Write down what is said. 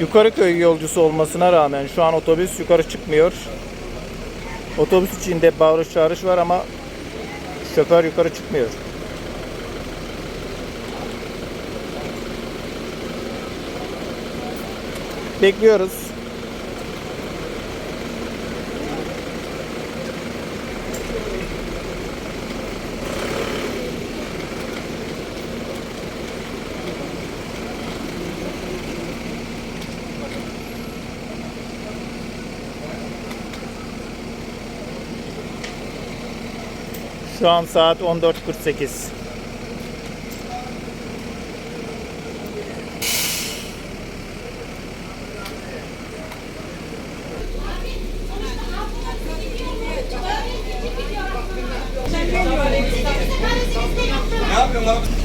Yukarıköy yolcusu olmasına rağmen şu an otobüs yukarı çıkmıyor. Otobüs içinde bağırış çağırış var ama şoför yukarı çıkmıyor. Bekliyoruz. Şu an saat 14.48. Ne yapıyorsun abi?